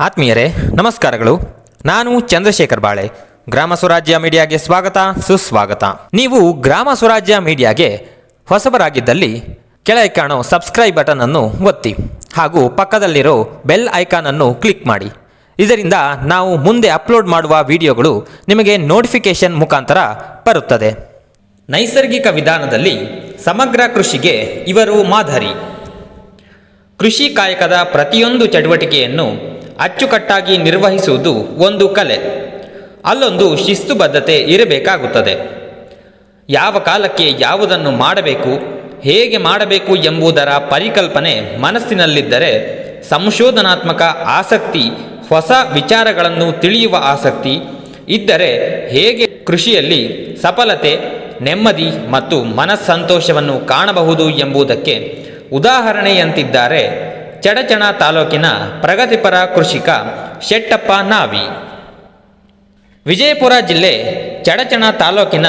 ಆತ್ಮೀಯರೇ, ನಮಸ್ಕಾರಗಳು. ನಾನು ಚಂದ್ರಶೇಖರ್ ಬಾಳೆ. ಗ್ರಾಮ ಸ್ವರಾಜ್ಯ ಮೀಡಿಯಾಗೆ ಸ್ವಾಗತ, ಸುಸ್ವಾಗತ. ನೀವು ಗ್ರಾಮ ಸ್ವರಾಜ್ಯ ಮೀಡಿಯಾಗೆ ಹೊಸಬರಾಗಿದ್ದಲ್ಲಿ ಕೆಳಗೆ ಕಾಣೋ ಸಬ್ಸ್ಕ್ರೈಬ್ ಬಟನ್ ಅನ್ನು ಒತ್ತಿ ಹಾಗೂ ಪಕ್ಕದಲ್ಲಿರೋ ಬೆಲ್ ಐಕಾನ್ ಅನ್ನು ಕ್ಲಿಕ್ ಮಾಡಿ. ಇದರಿಂದ ನಾವು ಮುಂದೆ ಅಪ್ಲೋಡ್ ಮಾಡುವ ವಿಡಿಯೋಗಳು ನಿಮಗೆ ನೋಟಿಫಿಕೇಶನ್ ಮುಖಾಂತರ ಬರುತ್ತದೆ. ನೈಸರ್ಗಿಕ ವಿಧಾನದಲ್ಲಿ ಸಮಗ್ರ ಕೃಷಿಗೆ ಇವರು ಮಾದರಿ. ಕೃಷಿ ಕಾಯಕದ ಪ್ರತಿಯೊಂದು ಚಟುವಟಿಕೆಯನ್ನು ಅಚ್ಚುಕಟ್ಟಾಗಿ ನಿರ್ವಹಿಸುವುದು ಒಂದು ಕಲೆ. ಅಲ್ಲೊಂದು ಶಿಸ್ತುಬದ್ಧತೆ ಇರಬೇಕಾಗುತ್ತದೆ. ಯಾವ ಕಾಲಕ್ಕೆ ಯಾವುದನ್ನು ಮಾಡಬೇಕು, ಹೇಗೆ ಮಾಡಬೇಕು ಎಂಬುದರ ಪರಿಕಲ್ಪನೆ ಮನಸ್ಸಿನಲ್ಲಿದ್ದರೆ ಸಂಶೋಧನಾತ್ಮಕ ಆಸಕ್ತಿ, ಹೊಸ ವಿಚಾರಗಳನ್ನು ತಿಳಿಯುವ ಆಸಕ್ತಿ ಇದ್ದರೆ ಹೇಗೆ ಕೃಷಿಯಲ್ಲಿ ಸಫಲತೆ, ನೆಮ್ಮದಿ ಮತ್ತು ಮನಸ್ಸಂತೋಷವನ್ನು ಕಾಣಬಹುದು ಎಂಬುದಕ್ಕೆ ಉದಾಹರಣೆಯಂತಿದ್ದಾರೆ ಚಡಚಣ ತಾಲೂಕಿನ ಪ್ರಗತಿಪರ ಕೃಷಿಕ ಶೆಟ್ಟಪ್ಪ ನಾವಿ. ವಿಜಯಪುರ ಜಿಲ್ಲೆ ಚಡಚಣ ತಾಲೂಕಿನ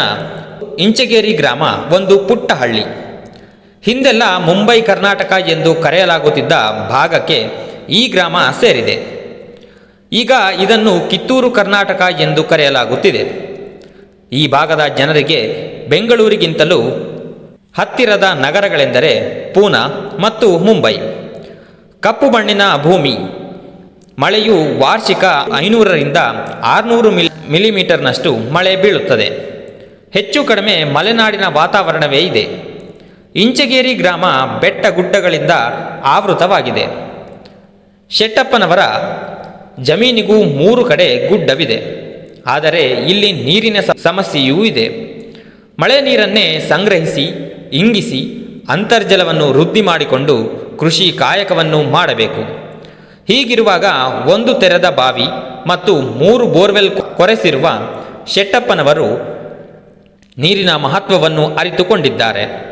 ಇಂಚಗೇರಿ ಗ್ರಾಮ ಒಂದು ಪುಟ್ಟ ಹಳ್ಳಿ ಹಿಂದೆಲ್ಲ ಮುಂಬೈ, ಕರ್ನಾಟಕ ಎಂದು ಕರೆಯಲಾಗುತ್ತಿದ್ದ ಭಾಗಕ್ಕೆ ಈ ಗ್ರಾಮ ಸೇರಿದೆ. ಈಗ ಇದನ್ನು ಕಿತ್ತೂರು, ಕರ್ನಾಟಕ ಎಂದು ಕರೆಯಲಾಗುತ್ತಿದೆ. ಈ ಭಾಗದ ಜನರಿಗೆ ಬೆಂಗಳೂರಿಗಿಂತಲೂ ಹತ್ತಿರದ ನಗರಗಳೆಂದರೆ ಪೂನಾ ಮತ್ತು ಮುಂಬೈ. ಕಪ್ಪು ಮಣ್ಣಿನ ಭೂಮಿ. ಮಳೆಯು ವಾರ್ಷಿಕ ಐನೂರರಿಂದ ಆರುನೂರು ಮಿಲ್, ಮಿಲಿಮೀಟರ್ನಷ್ಟು ಮಳೆ ಬೀಳುತ್ತದೆ. ಹೆಚ್ಚು ಕಡಿಮೆ ಮಲೆನಾಡಿನ ವಾತಾವರಣವೇ ಇದೆ. ಇಂಚಗೇರಿ ಗ್ರಾಮ ಬೆಟ್ಟ ಗುಡ್ಡಗಳಿಂದ ಆವೃತವಾಗಿದೆ. ಶೆಟ್ಟಪ್ಪನವರ ಜಮೀನಿಗೂ ಮೂರು ಕಡೆ ಗುಡ್ಡವಿದೆ. ಆದರೆ ಇಲ್ಲಿ ನೀರಿನ ಸಮಸ್ಯೆಯೂ ಇದೆ. ಮಳೆ ನೀರನ್ನೇ ಸಂಗ್ರಹಿಸಿ, ಇಂಗಿಸಿ ಅಂತರ್ಜಲವನ್ನು ವೃದ್ಧಿ ಮಾಡಿಕೊಂಡು ಕೃಷಿ ಕಾಯಕವನ್ನು ಮಾಡಬೇಕು. ಹೀಗಿರುವಾಗ ಒಂದು ತೆರೆದ ಬಾವಿ ಮತ್ತು ಮೂರು ಬೋರ್ವೆಲ್ ಕೊರೆಸಿರುವ ಶೆಟ್ಟಪ್ಪನವರು ನೀರಿನ ಮಹತ್ವವನ್ನು ಅರಿತುಕೊಂಡಿದ್ದಾರೆ.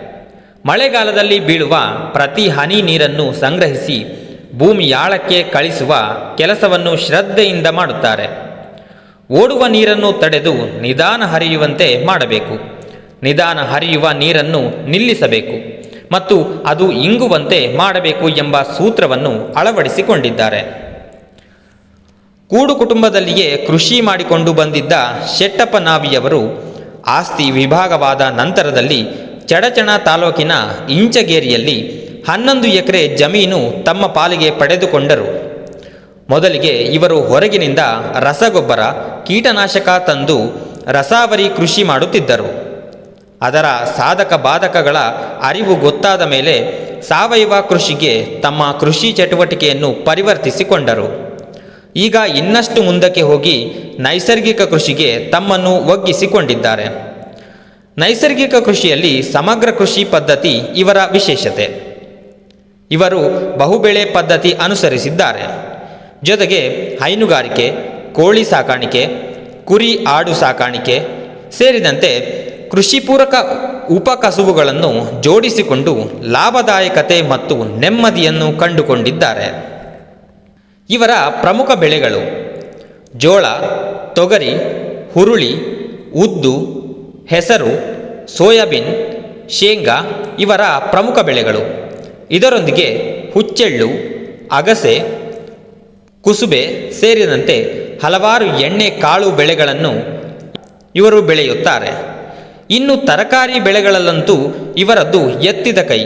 ಮಳೆಗಾಲದಲ್ಲಿ ಬೀಳುವ ಪ್ರತಿ ಹನಿ ನೀರನ್ನು ಸಂಗ್ರಹಿಸಿ ಭೂಮಿಯಾಳಕ್ಕೆ ಕಳಿಸುವ ಕೆಲಸವನ್ನು ಶ್ರದ್ಧೆಯಿಂದ ಮಾಡುತ್ತಾರೆ. ಓಡುವ ನೀರನ್ನು ತಡೆದು ನಿಧಾನ ಹರಿಯುವಂತೆ ಮಾಡಬೇಕು. ನಿಧಾನ ಹರಿಯುವ ನೀರನ್ನು ನಿಲ್ಲಿಸಬೇಕು. ಮತ್ತು ಅದು ಇಂಗುವಂತೆ ಮಾಡಬೇಕು ಎಂಬ ಸೂತ್ರವನ್ನು ಅಳವಡಿಸಿಕೊಂಡಿದ್ದಾರೆ. ಕೂಡು ಕುಟುಂಬದಲ್ಲಿಯೇ ಕೃಷಿ ಮಾಡಿಕೊಂಡು ಬಂದಿದ್ದ ಶೆಟ್ಟಪ್ಪನಾವಿಯವರು ಆಸ್ತಿ ವಿಭಾಗವಾದ ನಂತರದಲ್ಲಿ ಚಡಚಣ ತಾಲೂಕಿನ ಇಂಚಗೇರಿಯಲ್ಲಿ ಹನ್ನೊಂದು ಎಕರೆ ಜಮೀನು ತಮ್ಮ ಪಾಲಿಗೆ ಪಡೆದುಕೊಂಡರು. ಮೊದಲಿಗೆ ಇವರು ಹೊರಗಿನಿಂದ ರಸಗೊಬ್ಬರ, ಕೀಟನಾಶಕ ತಂದು ರಸಾವರಿ ಕೃಷಿ ಮಾಡುತ್ತಿದ್ದರು. ಅದರ ಸಾಧಕ ಬಾಧಕಗಳ ಅರಿವು ಗೊತ್ತಾದ ಮೇಲೆ ಸಾವಯವ ಕೃಷಿಗೆ ತಮ್ಮ ಕೃಷಿ ಚಟುವಟಿಕೆಯನ್ನು ಪರಿವರ್ತಿಸಿಕೊಂಡರು. ಈಗ ಇನ್ನಷ್ಟು ಮುಂದಕ್ಕೆ ಹೋಗಿ ನೈಸರ್ಗಿಕ ಕೃಷಿಗೆ ತಮ್ಮನ್ನು ಒಗ್ಗಿಸಿಕೊಂಡಿದ್ದಾರೆ. ನೈಸರ್ಗಿಕ ಕೃಷಿಯಲ್ಲಿ ಸಮಗ್ರ ಕೃಷಿ ಪದ್ಧತಿ ಇವರ ವಿಶೇಷತೆ. ಇವರು ಬಹುಬೆಳೆ ಪದ್ಧತಿ ಅನುಸರಿಸಿದ್ದಾರೆ. ಜೊತೆಗೆ ಹೈನುಗಾರಿಕೆ, ಕೋಳಿ ಸಾಕಾಣಿಕೆ, ಕುರಿ ಆಡು ಸಾಕಾಣಿಕೆ ಸೇರಿದಂತೆ ಕೃಷಿಪೂರಕ ಉಪಕಸುಬುಗಳನ್ನು ಜೋಡಿಸಿಕೊಂಡು ಲಾಭದಾಯಕತೆ ಮತ್ತು ನೆಮ್ಮದಿಯನ್ನು ಕಂಡುಕೊಂಡಿದ್ದಾರೆ. ಇವರ ಪ್ರಮುಖ ಬೆಳೆಗಳು ಜೋಳ, ತೊಗರಿ, ಹುರುಳಿ, ಉದ್ದು, ಹೆಸರು, ಸೋಯಾಬೀನ್, ಶೇಂಗಾ ಇವರ ಪ್ರಮುಖ ಬೆಳೆಗಳು. ಇದರೊಂದಿಗೆ ಹುಚ್ಚೆಳ್ಳು, ಅಗಸೆ, ಕುಸುಬೆ ಸೇರಿದಂತೆ ಹಲವಾರು ಎಣ್ಣೆ ಕಾಳು ಬೆಳೆಗಳನ್ನು ಇವರು ಬೆಳೆಯುತ್ತಾರೆ. ಇನ್ನು ತರಕಾರಿ ಬೆಳೆಗಳಲ್ಲಂತೂ ಇವರದ್ದು ಎತ್ತಿದ ಕೈ.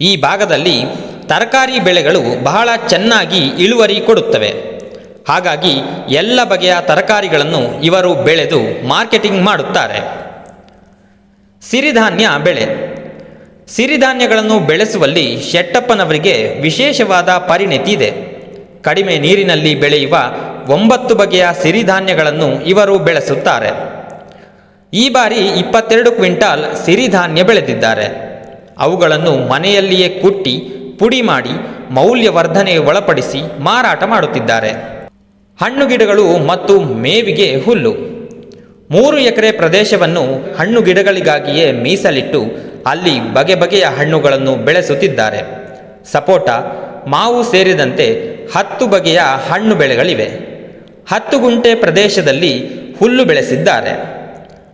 ಈ ಭಾಗದಲ್ಲಿ ತರಕಾರಿ ಬೆಳೆಗಳು ಬಹಳ ಚೆನ್ನಾಗಿ ಇಳುವರಿ ಕೊಡುತ್ತವೆ. ಹಾಗಾಗಿ ಎಲ್ಲ ಬಗೆಯ ತರಕಾರಿಗಳನ್ನು ಇವರು ಬೆಳೆದು ಮಾರ್ಕೆಟಿಂಗ್ ಮಾಡುತ್ತಾರೆ. ಸಿರಿಧಾನ್ಯ ಬೆಳೆ. ಸಿರಿಧಾನ್ಯಗಳನ್ನು ಬೆಳೆಸುವಲ್ಲಿ ಶೆಟ್ಟಪ್ಪನವರಿಗೆ ವಿಶೇಷವಾದ ಪರಿಣತಿ ಇದೆ. ಕಡಿಮೆ ನೀರಿನಲ್ಲಿ ಬೆಳೆಯುವ ಒಂಬತ್ತು ಬಗೆಯ ಸಿರಿಧಾನ್ಯಗಳನ್ನು ಇವರು ಬೆಳೆಸುತ್ತಾರೆ. ಈ ಬಾರಿ ಇಪ್ಪತ್ತೆರಡು ಕ್ವಿಂಟಾಲ್ ಸಿರಿಧಾನ್ಯ ಬೆಳೆದಿದ್ದಾರೆ. ಅವುಗಳನ್ನು ಮನೆಯಲ್ಲಿಯೇ ಕುಟ್ಟಿ, ಪುಡಿ ಮಾಡಿ ಮೌಲ್ಯವರ್ಧನೆಗೆ ಒಳಪಡಿಸಿ ಮಾರಾಟ ಮಾಡುತ್ತಿದ್ದಾರೆ. ಹಣ್ಣು ಗಿಡಗಳು ಮತ್ತು ಮೇವಿಗೆ ಹುಲ್ಲು. ಮೂರು ಎಕರೆ ಪ್ರದೇಶವನ್ನು ಹಣ್ಣು ಗಿಡಗಳಿಗಾಗಿಯೇ ಮೀಸಲಿಟ್ಟು ಅಲ್ಲಿ ಬಗೆ ಬಗೆಯ ಹಣ್ಣುಗಳನ್ನು ಬೆಳೆಸುತ್ತಿದ್ದಾರೆ. ಸಪೋಟ, ಮಾವು ಸೇರಿದಂತೆ ಹತ್ತು ಬಗೆಯ ಹಣ್ಣು ಬೆಳೆಗಳಿವೆ. ಹತ್ತು ಗುಂಟೆ ಪ್ರದೇಶದಲ್ಲಿ ಹುಲ್ಲು ಬೆಳೆಸಿದ್ದಾರೆ.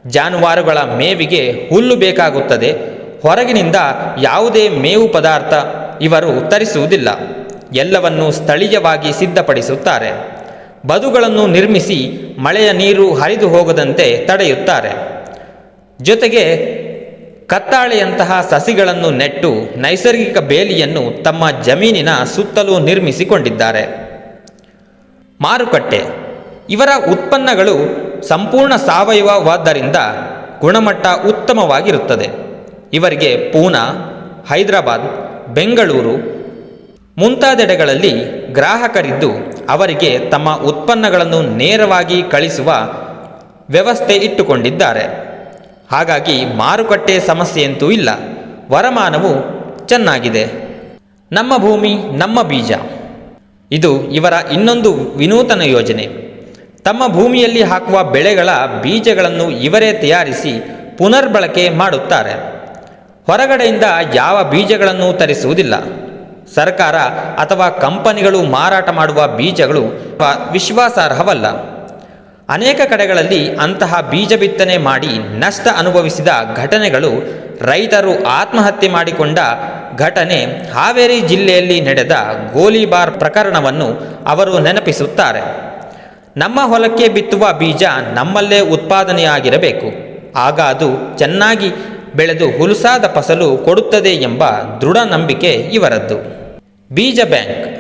ಜಾನುವಾರುಗಳ ಮೇವಿಗೆ ಹುಲ್ಲು ಬೇಕಾಗುತ್ತದೆ. ಹೊರಗಿನಿಂದ ಯಾವುದೇ ಮೇವು ಪದಾರ್ಥ ಇವರು ತರಿಸುವುದಿಲ್ಲ. ಎಲ್ಲವನ್ನೂ ಸ್ಥಳೀಯವಾಗಿ ಸಿದ್ಧಪಡಿಸುತ್ತಾರೆ. ಬದುಗಳನ್ನು ನಿರ್ಮಿಸಿ ಮಳೆಯ ನೀರು ಹರಿದು ಹೋಗದಂತೆ ತಡೆಯುತ್ತಾರೆ. ಜೊತೆಗೆ ಕತ್ತಾಳೆಯಂತಹ ಸಸಿಗಳನ್ನು ನೆಟ್ಟು ನೈಸರ್ಗಿಕ ಬೇಲಿಯನ್ನು ತಮ್ಮ ಜಮೀನಿನ ಸುತ್ತಲೂ ನಿರ್ಮಿಸಿಕೊಂಡಿದ್ದಾರೆ. ಮಾರುಕಟ್ಟೆ. ಇವರ ಉತ್ಪನ್ನಗಳು ಸಂಪೂರ್ಣ ಸಾವಯವವಾದ್ದರಿಂದ ಗುಣಮಟ್ಟ ಉತ್ತಮವಾಗಿರುತ್ತದೆ. ಇವರಿಗೆ ಪೂನಾ, ಹೈದರಾಬಾದ್, ಬೆಂಗಳೂರು ಮುಂತಾದೆಡೆಗಳಲ್ಲಿ ಗ್ರಾಹಕರಿದ್ದು ಅವರಿಗೆ ತಮ್ಮ ಉತ್ಪನ್ನಗಳನ್ನು ನೇರವಾಗಿ ಕಳಿಸುವ ವ್ಯವಸ್ಥೆ ಇಟ್ಟುಕೊಂಡಿದ್ದಾರೆ. ಹಾಗಾಗಿ ಮಾರುಕಟ್ಟೆ ಸಮಸ್ಯೆಯಂತೂ ಇಲ್ಲ. ವರಮಾನವು ಚೆನ್ನಾಗಿದೆ. ನಮ್ಮ ಭೂಮಿ, ನಮ್ಮ ಬೀಜ. ಇದು ಇವರ ಇನ್ನೊಂದು ವಿನೂತನ ಯೋಜನೆ. ತಮ್ಮ ಭೂಮಿಯಲ್ಲಿ ಹಾಕುವ ಬೆಳೆಗಳ ಬೀಜಗಳನ್ನು ಇವರೇ ತಯಾರಿಸಿ ಪುನರ್ಬಳಕೆ ಮಾಡುತ್ತಾರೆ. ಹೊರಗಡೆಯಿಂದ ಯಾವ ಬೀಜಗಳನ್ನು ತರಿಸುವುದಿಲ್ಲ. ಸರ್ಕಾರ ಅಥವಾ ಕಂಪನಿಗಳು ಮಾರಾಟ ಮಾಡುವ ಬೀಜಗಳು ವಿಶ್ವಾಸಾರ್ಹವಲ್ಲ. ಅನೇಕ ಕಡೆಗಳಲ್ಲಿ ಅಂತಹ ಬೀಜ ಬಿತ್ತನೆ ಮಾಡಿ ನಷ್ಟ ಅನುಭವಿಸಿದ ಘಟನೆಗಳು ರೈತರು ಆತ್ಮಹತ್ಯೆ ಮಾಡಿಕೊಂಡ ಘಟನೆ ಹಾವೇರಿ ಜಿಲ್ಲೆಯಲ್ಲಿ ನಡೆದ ಗೋಲಿಬಾರ್ ಪ್ರಕರಣವನ್ನು ಅವರು ನೆನಪಿಸುತ್ತಾರೆ. ನಮ್ಮ ಹೊಲಕ್ಕೆ ಬಿತ್ತುವ ಬೀಜ ನಮ್ಮಲ್ಲೇ ಉತ್ಪಾದನೆಯಾಗಿರಬೇಕು. ಆಗ ಅದು ಚೆನ್ನಾಗಿ ಬೆಳೆದು ಹುಲುಸಾದ ಫಸಲು ಕೊಡುತ್ತದೆ ಎಂಬ ದೃಢ ನಂಬಿಕೆ ಇವರದ್ದು. ಬೀಜ ಬ್ಯಾಂಕ್.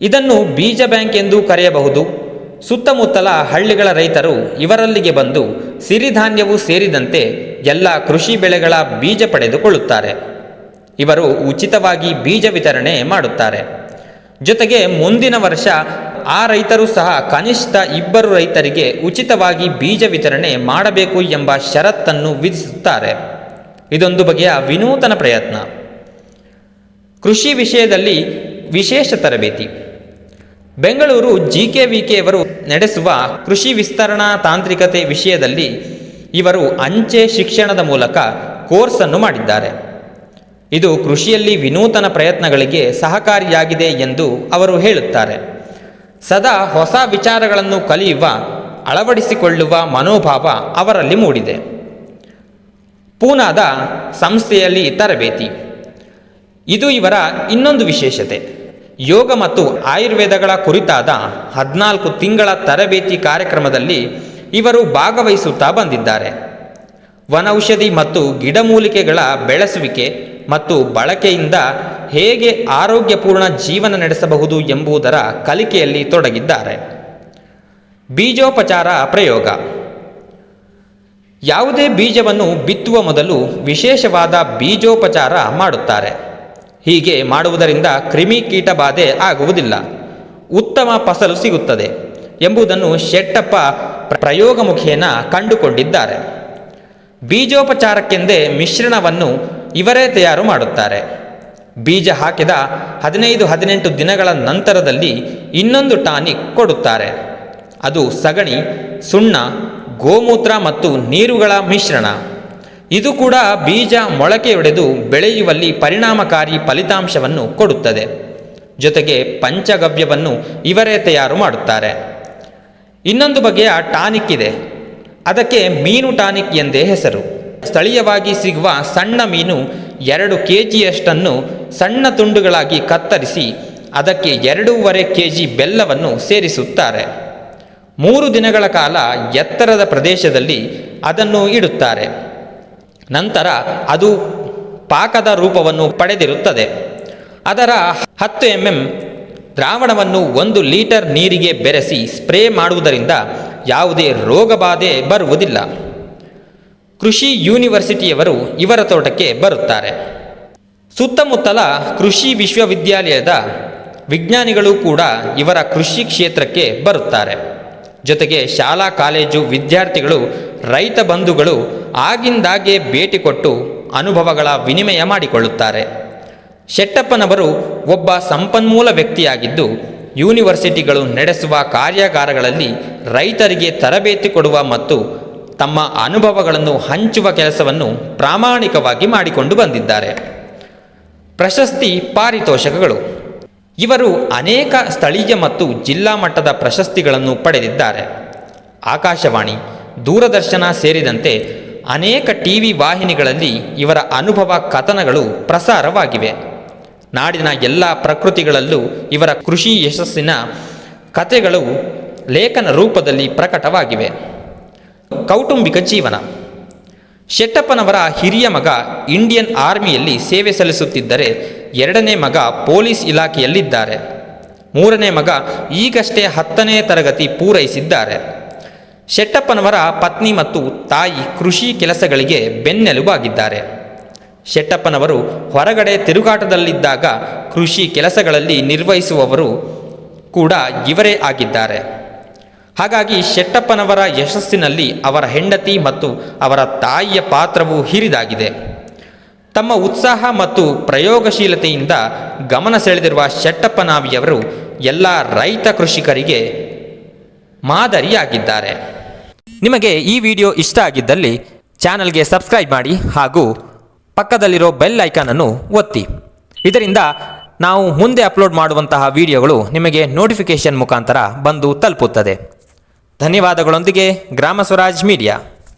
ಇದನ್ನು ಬೀಜ ಬ್ಯಾಂಕ್ ಎಂದು ಕರೆಯಬಹುದು. ಸುತ್ತಮುತ್ತಲ ಹಳ್ಳಿಗಳ ರೈತರು ಇವರಲ್ಲಿಗೆ ಬಂದು ಸಿರಿಧಾನ್ಯವೂ ಸೇರಿದಂತೆ ಎಲ್ಲ ಕೃಷಿ ಬೆಳೆಗಳ ಬೀಜ ಪಡೆದುಕೊಳ್ಳುತ್ತಾರೆ. ಇವರು ಉಚಿತವಾಗಿ ಬೀಜ ವಿತರಣೆ ಮಾಡುತ್ತಾರೆ. ಜೊತೆಗೆ ಮುಂದಿನ ವರ್ಷ ಆ ರೈತರು ಸಹ ಕನಿಷ್ಠ ಇಬ್ಬರು ರೈತರಿಗೆ ಉಚಿತವಾಗಿ ಬೀಜ ವಿತರಣೆ ಮಾಡಬೇಕು ಎಂಬ ಷರತ್ತನ್ನು ವಿಧಿಸುತ್ತಾರೆ. ಇದೊಂದು ಬಗೆಯ ವಿನೂತನ ಪ್ರಯತ್ನ. ಕೃಷಿ ವಿಷಯದಲ್ಲಿ ವಿಶೇಷ ತರಬೇತಿ. Bengaluru G K V K ಅವರು ನಡೆಸುವ ಕೃಷಿ ವಿಸ್ತರಣಾ ತಾಂತ್ರಿಕತೆ ವಿಷಯದಲ್ಲಿ ಇವರು ಅಂಚೆ ಶಿಕ್ಷಣದ ಮೂಲಕ ಕೋರ್ಸನ್ನು ಮಾಡಿದ್ದಾರೆ. ಇದು ಕೃಷಿಯಲ್ಲಿ ವಿನೂತನ ಪ್ರಯತ್ನಗಳಿಗೆ ಸಹಕಾರಿಯಾಗಿದೆ ಎಂದು ಅವರು ಹೇಳುತ್ತಾರೆ. ಸದಾ ಹೊಸ ವಿಚಾರಗಳನ್ನು ಕಲಿಯುವ, ಅಳವಡಿಸಿಕೊಳ್ಳುವ ಮನೋಭಾವ ಅವರಲ್ಲಿ ಮೂಡಿದೆ. ಪೂನಾದ ಸಂಸ್ಥೆಯಲ್ಲಿ ತರಬೇತಿ. ಇದು ಇವರ ಇನ್ನೊಂದು ವಿಶೇಷತೆ. ಯೋಗ ಮತ್ತು ಆಯುರ್ವೇದಗಳ ಕುರಿತಾದ ಹದಿನಾಲ್ಕು ತಿಂಗಳ ತರಬೇತಿ ಕಾರ್ಯಕ್ರಮದಲ್ಲಿ ಇವರು ಭಾಗವಹಿಸುತ್ತಾ ಬಂದಿದ್ದಾರೆ. ವನೌಷಧಿ ಮತ್ತು ಗಿಡಮೂಲಿಕೆಗಳ ಬೆಳೆಸುವಿಕೆ ಮತ್ತು ಬಳಕೆಯಿಂದ ಹೇಗೆ ಆರೋಗ್ಯಪೂರ್ಣ ಜೀವನ ನಡೆಸಬಹುದು ಎಂಬುದರ ಕಲಿಕೆಯಲ್ಲಿ ತೊಡಗಿದ್ದಾರೆ. ಬೀಜೋಪಚಾರ ಪ್ರಯೋಗ. ಯಾವುದೇ ಬೀಜವನ್ನು ಬಿತ್ತುವ ಮೊದಲು ವಿಶೇಷವಾದ ಬೀಜೋಪಚಾರ ಮಾಡುತ್ತಾರೆ. ಹೀಗೆ ಮಾಡುವುದರಿಂದ ಕ್ರಿಮಿ ಕೀಟ ಬಾಧೆ ಆಗುವುದಿಲ್ಲ. ಉತ್ತಮ ಫಸಲು ಸಿಗುತ್ತದೆ ಎಂಬುದನ್ನು ಶೆಟ್ಟಪ್ಪ ಪ್ರಯೋಗ ಮುಖೇನ ಕಂಡುಕೊಂಡಿದ್ದಾರೆ. ಬೀಜೋಪಚಾರಕ್ಕೆಂದೇ ಮಿಶ್ರಣವನ್ನು ಇವರೇ ತಯಾರು ಮಾಡುತ್ತಾರೆ. ಬೀಜ ಹಾಕಿದ ಹದಿನೈದು ಹದಿನೆಂಟು ದಿನಗಳ ನಂತರದಲ್ಲಿ ಇನ್ನೊಂದು ಟಾನಿಕ್ ಕೊಡುತ್ತಾರೆ. ಅದು ಸಗಣಿ, ಸುಣ್ಣ, ಗೋಮೂತ್ರ ಮತ್ತು ನೀರುಗಳ ಮಿಶ್ರಣ. ಇದು ಕೂಡ ಬೀಜ ಮೊಳಕೆಯೊಡೆದು ಬೆಳೆಯುವಲ್ಲಿ ಪರಿಣಾಮಕಾರಿ ಫಲಿತಾಂಶವನ್ನು ಕೊಡುತ್ತದೆ. ಜೊತೆಗೆ ಪಂಚಗವ್ಯವನ್ನು ಇವರೇ ತಯಾರು ಮಾಡುತ್ತಾರೆ. ಇನ್ನೊಂದು ಬಗೆಯ ಟಾನಿಕ್ ಇದೆ. ಅದಕ್ಕೆ ಮೀನು ಟಾನಿಕ್ ಎಂದೇ ಹೆಸರು. ಸ್ಥಳೀಯವಾಗಿ ಸಿಗುವ ಸಣ್ಣ ಮೀನು ಎರಡು ಕೆ ಜಿಯಷ್ಟನ್ನು ಸಣ್ಣ ತುಂಡುಗಳಾಗಿ ಕತ್ತರಿಸಿ ಅದಕ್ಕೆ ಎರಡೂವರೆ ಕೆ ಜಿ ಬೆಲ್ಲವನ್ನು ಸೇರಿಸುತ್ತಾರೆ. ಮೂರು ದಿನಗಳ ಕಾಲ ಎತ್ತರದ ಪ್ರದೇಶದಲ್ಲಿ ಅದನ್ನು ಇಡುತ್ತಾರೆ. ನಂತರ ಅದು ಪಾಕದ ರೂಪವನ್ನು ಪಡೆದಿರುತ್ತದೆ. ಅದರ ಹತ್ತು ಎಂ ಎಂ ದ್ರಾವಣವನ್ನು ಒಂದು ಲೀಟರ್ ನೀರಿಗೆ ಬೆರೆಸಿ ಸ್ಪ್ರೇ ಮಾಡುವುದರಿಂದ ಯಾವುದೇ ರೋಗಬಾಧೆ ಬರುವುದಿಲ್ಲ. ಕೃಷಿ ಯೂನಿವರ್ಸಿಟಿಯವರು ಇವರ ತೋಟಕ್ಕೆ ಬರುತ್ತಾರೆ. ಸುತ್ತಮುತ್ತಲ ಕೃಷಿ ವಿಶ್ವವಿದ್ಯಾಲಯದ ವಿಜ್ಞಾನಿಗಳು ಕೂಡ ಇವರ ಕೃಷಿ ಕ್ಷೇತ್ರಕ್ಕೆ ಬರುತ್ತಾರೆ. ಜೊತೆಗೆ ಶಾಲಾ, ಕಾಲೇಜು ವಿದ್ಯಾರ್ಥಿಗಳು, ರೈತ ಬಂಧುಗಳು ಆಗಿಂದಾಗೆ ಭೇಟಿ ಕೊಟ್ಟು ಅನುಭವಗಳ ವಿನಿಮಯ ಮಾಡಿಕೊಳ್ಳುತ್ತಾರೆ. ಶೆಟ್ಟಪ್ಪನವರು ಒಬ್ಬ ಸಂಪನ್ಮೂಲ ವ್ಯಕ್ತಿಯಾಗಿದ್ದು, ಯೂನಿವರ್ಸಿಟಿಗಳು ನಡೆಸುವ ಕಾರ್ಯಾಗಾರಗಳಲ್ಲಿ ರೈತರಿಗೆ ತರಬೇತಿ ಕೊಡುವ ಮತ್ತು ತಮ್ಮ ಅನುಭವಗಳನ್ನು ಹಂಚುವ ಕೆಲಸವನ್ನು ಪ್ರಾಮಾಣಿಕವಾಗಿ ಮಾಡಿಕೊಂಡು ಬಂದಿದ್ದಾರೆ. ಪ್ರಶಸ್ತಿ ಪಾರಿತೋಷಕಗಳು. ಇವರು ಅನೇಕ ಸ್ಥಳೀಯ ಮತ್ತು ಜಿಲ್ಲಾ ಮಟ್ಟದ ಪ್ರಶಸ್ತಿಗಳನ್ನು ಪಡೆದಿದ್ದಾರೆ. ಆಕಾಶವಾಣಿ, ದೂರದರ್ಶನ ಸೇರಿದಂತೆ ಅನೇಕ ಟಿವಿ ವಾಹಿನಿಗಳಲ್ಲಿ ಇವರ ಅನುಭವ ಕಥನಗಳು ಪ್ರಸಾರವಾಗಿವೆ. ನಾಡಿನ ಎಲ್ಲ ಪ್ರಕೃತಿಗಳಲ್ಲೂ ಇವರ ಕೃಷಿ ಯಶಸ್ಸಿನ ಕಥೆಗಳು ಲೇಖನ ರೂಪದಲ್ಲಿ ಪ್ರಕಟವಾಗಿವೆ. ಕೌಟುಂಬಿಕ ಜೀವನ. ಶೆಟ್ಟಪ್ಪನವರ ಹಿರಿಯ ಮಗ ಇಂಡಿಯನ್ ಆರ್ಮಿಯಲ್ಲಿ ಸೇವೆ ಸಲ್ಲಿಸುತ್ತಿದ್ದರೆ ಎರಡನೇ ಮಗ ಪೊಲೀಸ್ ಇಲಾಖೆಯಲ್ಲಿದ್ದಾರೆ. ಮೂರನೇ ಮಗ ಈಗಷ್ಟೇ ಹತ್ತನೇ ತರಗತಿ ಪೂರೈಸಿದ್ದಾರೆ. ಶೆಟ್ಟಪ್ಪನವರ ಪತ್ನಿ ಮತ್ತು ತಾಯಿ ಕೃಷಿ ಕೆಲಸಗಳಿಗೆ ಬೆನ್ನೆಲುಬಾಗಿದ್ದಾರೆ. ಶೆಟ್ಟಪ್ಪನವರು ಹೊರಗಡೆ ತಿರುಗಾಟದಲ್ಲಿದ್ದಾಗ ಕೃಷಿ ಕೆಲಸಗಳಲ್ಲಿ ನಿರ್ವಹಿಸುವವರು ಕೂಡ ಇವರೇ ಆಗಿದ್ದಾರೆ. ಹಾಗಾಗಿ ಶೆಟ್ಟಪ್ಪನವರ ಯಶಸ್ಸಿನಲ್ಲಿ ಅವರ ಹೆಂಡತಿ ಮತ್ತು ಅವರ ತಾಯಿಯ ಪಾತ್ರವು ಹಿರಿದಾಗಿದೆ. ತಮ್ಮ ಉತ್ಸಾಹ ಮತ್ತು ಪ್ರಯೋಗಶೀಲತೆಯಿಂದ ಗಮನ ಸೆಳೆದಿರುವ ಶೆಟ್ಟಪ್ಪನಾವಿಯವರು ಎಲ್ಲ ರೈತ ಕೃಷಿಕರಿಗೆ ಮಾದರಿಯಾಗಿದ್ದಾರೆ. ನಿಮಗೆ ಈ ವಿಡಿಯೋ ಇಷ್ಟ ಆಗಿದ್ದಲ್ಲಿ ಚಾನಲ್ಗೆ ಸಬ್ಸ್ಕ್ರೈಬ್ ಮಾಡಿ ಹಾಗೂ ಪಕ್ಕದಲ್ಲಿರೋ ಬೆಲ್ ಐಕಾನನ್ನು ಒತ್ತಿ. ಇದರಿಂದ ನಾವು ಮುಂದೆ ಅಪ್ಲೋಡ್ ಮಾಡುವಂತಹ ವಿಡಿಯೋಗಳು ನಿಮಗೆ ನೋಟಿಫಿಕೇಶನ್ ಮುಖಾಂತರ ಬಂದು ತಲುಪುತ್ತದೆ. ಧನ್ಯವಾದಗಳೊಂದಿಗೆ ಗ್ರಾಮ ಸ್ವರಾಜ್ ಮೀಡಿಯಾ.